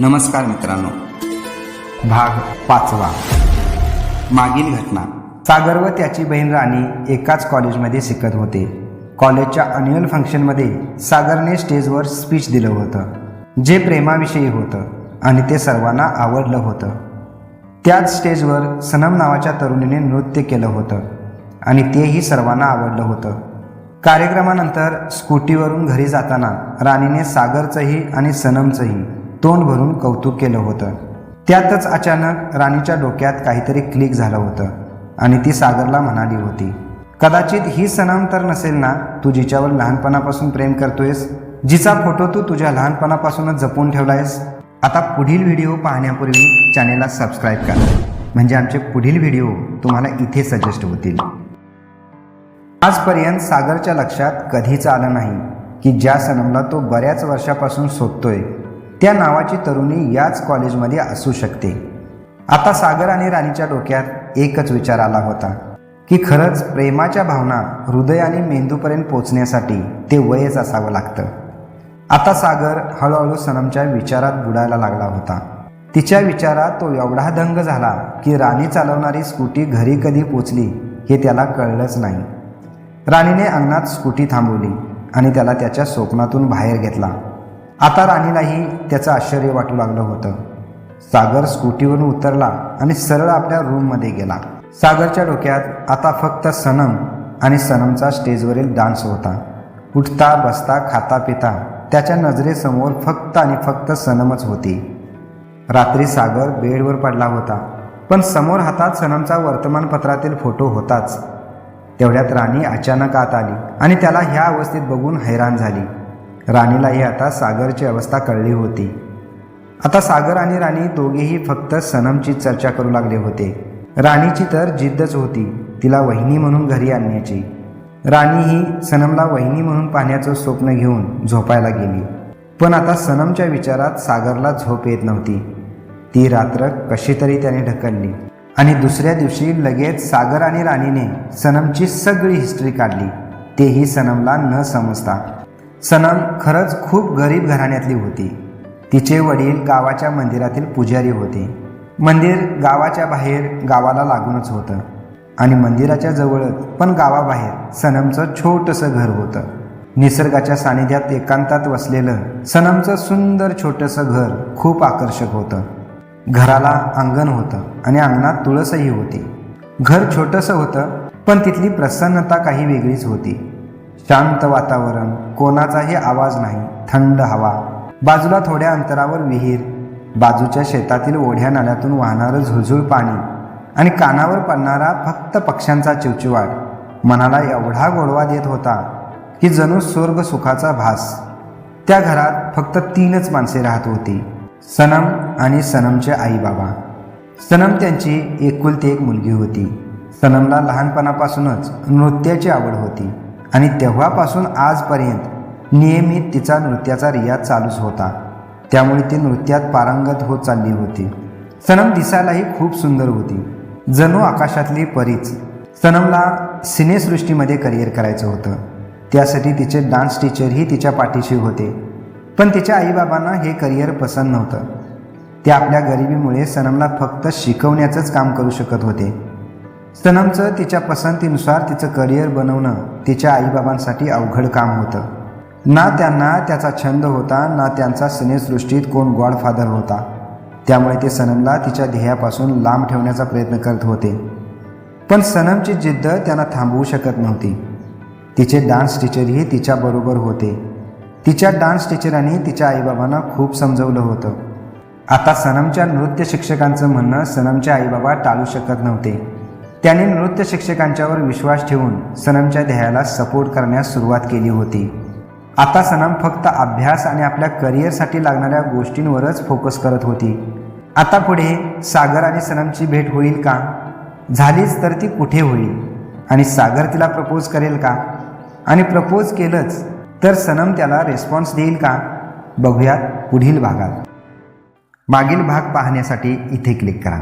नमस्कार मित्रांनो. भाग पाचवा. मागील घटना. सागर व त्याची बहीण राणी एकाच कॉलेजमध्ये शिकत होते. कॉलेजच्या अन्युअल फंक्शनमध्ये सागरने स्टेजवर स्पीच दिलं होतं जे प्रेमाविषयी होतं आणि ते सर्वांना आवडलं होतं. त्याच स्टेजवर सनम नावाच्या तरुणीने नृत्य केलं होतं आणि तेही सर्वांना आवडलं होतं. कार्यक्रमानंतर स्कूटीवरून घरी जाताना राणीने सागरचंही आणि सनमचंही तोंड भरून कौतुक केलं होतं. त्यातच अचानक राणीच्या डोक्यात काहीतरी क्लिक झालं होतं आणि ती सागरला म्हणाली होती कदाचित ही सनम तर नसेल ना तू जिच्यावर लहानपणापासून प्रेम करतोयस? जिचा फोटो तू तुझ्या लहानपणापासूनच जपून ठेवलायस? आता पुढील व्हिडिओ पाहण्यापूर्वी चॅनेलला सबस्क्राईब करा. म्हणजे आमचे पुढील व्हिडिओ तुम्हाला इथे सजेस्ट होतील. आजपर्यंत सागरच्या लक्षात कधीच आलं नाही की ज्या सनमला तो बऱ्याच वर्षापासून शोधतोय त्या नावाची तरुणी याच कॉलेजमध्ये असू शकते. आता सागर आणि राणीच्या डोक्यात एकच विचार आला होता की खरंच प्रेमाच्या भावना हृदय आणि मेंदूपर्यंत पोचण्यासाठी ते वयच असावं लागतं. आता सागर हळूहळू सनमच्या विचारात बुडायला लागला होता. तिच्या विचारात तो एवढा दंग झाला की राणी चालवणारी स्कूटी घरी कधी पोचली हे त्याला कळलंच नाही. राणीने अंगणात स्कूटी थांबवली आणि त्याला त्याच्या स्वप्नातून बाहेर घेतला. आता राणीलाही त्याचं आश्चर्य वाटू लागलं होतं. सागर स्कूटीवरून उतरला आणि सरळ आपल्या रूममध्ये गेला. सागरच्या डोक्यात आता फक्त सनम आणि सनमचा स्टेजवरील डान्स होता. उठता बसता खाता पिता त्याच्या नजरेसमोर फक्त आणि फक्त सनमच होती. रात्री सागर बेडवर पडला होता पण समोर हातात सनमचा वर्तमानपत्रातील फोटो होताच. तेवढ्यात राणी अचानक आत आली आणि त्याला ह्या अवस्थेत बघून हैराण झाली. राणीलाही आता सागरची अवस्था कळली होती. आता सागर आणि राणी दोघेही फक्त सनमची चर्चा करू लागले होते. राणीची तर जिद्दच होती तिला वहिनी म्हणून घरी आणण्याची. राणी ही सनमला वहिनी म्हणून पाहण्याचं स्वप्न घेऊन झोपायला गेली. पण आता सनमच्या विचारात सागरला झोप येत नव्हती. ती रात्र कशी तरी त्याने ढकलली आणि दुसऱ्या दिवशी लगेच सागर आणि राणीने सनमची सगळी हिस्ट्री काढली. तेही सनमला न समजता. सनम खरंच खूप गरीब घराण्यातली होती. तिचे वडील गावाच्या मंदिरातील पुजारी होते. मंदिर गावाच्या बाहेर गावाला लागूनच होतं. आणि मंदिराच्या जवळच पण गावाबाहेर सनमचं छोटंसं घर होतं. निसर्गाच्या सानिध्यात एकांतात वसलेलं सनमचं सुंदर छोटंसं घर खूप आकर्षक होतं. घराला अंगण होतं आणि अंगणात तुळसही होती. घर छोटंसं होतं पण तिथली प्रसन्नता काही वेगळीच होती. शांत वातावरण कोणाचाही आवाज नाही थंड हवा. बाजूला थोड्या अंतरावर विहीर बाजूच्या शेतातील ओढ्या नाल्यातून वाहणारं झुळझुळ पाणी आणि कानावर पडणारा फक्त पक्ष्यांचा चिवचिवाट. मनाला एवढा गोडवा देत होता की जणू स्वर्ग सुखाचा भास. त्या घरात फक्त तीनच माणसे राहत होती सनम आणि सनमचे आई बाबा सनम त्यांची एकुलती एक मुलगी होती. सनमला लहानपणापासूनच नृत्याची आवड होती. आणि तेव्हापासून आजपर्यंत नियमित तिचा नृत्याचा रियाज चालूच होता. त्यामुळे ती नृत्यात पारंगत होत चालली होती. सनम दिसायलाही खूप सुंदर होती. जणू आकाशातली परीच. सनमला सिनेसृष्टीमध्ये करिअर करायचं होतं. त्यासाठी तिचे डान्स टीचरही तिच्या पाठीशी होते. पण तिच्या आईबाबांना हे करिअर पसंत नव्हतं. ते आपल्या गरिबीमुळे सनमला फक्त शिकवण्याचंच काम करू शकत होते. सनमचं तिच्या पसंतीनुसार तिचं करिअर बनवणं तिच्या आईबाबांसाठी अवघड काम होतं. ना त्यांना त्याचा छंद होता ना त्यांचा सिनेसृष्टीत कोण गॉडफादर होता. त्यामुळे ते सनमला तिच्या ध्येयापासून लांब ठेवण्याचा प्रयत्न करत होते. पण सनमची जिद्द त्यांना थांबवू शकत नव्हती. तिचे डान्स टीचरही तिच्याबरोबर होते. तिच्या डान्स टीचरांनी तिच्या आईबाबांना खूप समजवलं होतं. आता सनमच्या नृत्य शिक्षकांचं म्हणणं सनमच्या आईबाबा टाळू शकत नव्हते. त्याने नृत्य शिक्षकांच्यावर विश्वास ठेवून सनमच्या ध्येयाला सपोर्ट करण्यास सुरुवात केली होती. आता सनम फक्त अभ्यास आणि आपल्या करिअरसाठी लागणाऱ्या गोष्टींवरच फोकस करत होती. आता पुढे सागर आणि सनमची भेट होईल का? झालीच तर ती कुठे होईल? आणि सागर तिला प्रपोज करेल का? आणि प्रपोज केलंच तर सनम त्याला रिस्पॉन्स देईल का? बघूयात पुढील भागात. मागील भाग पाहण्यासाठी इथे क्लिक करा.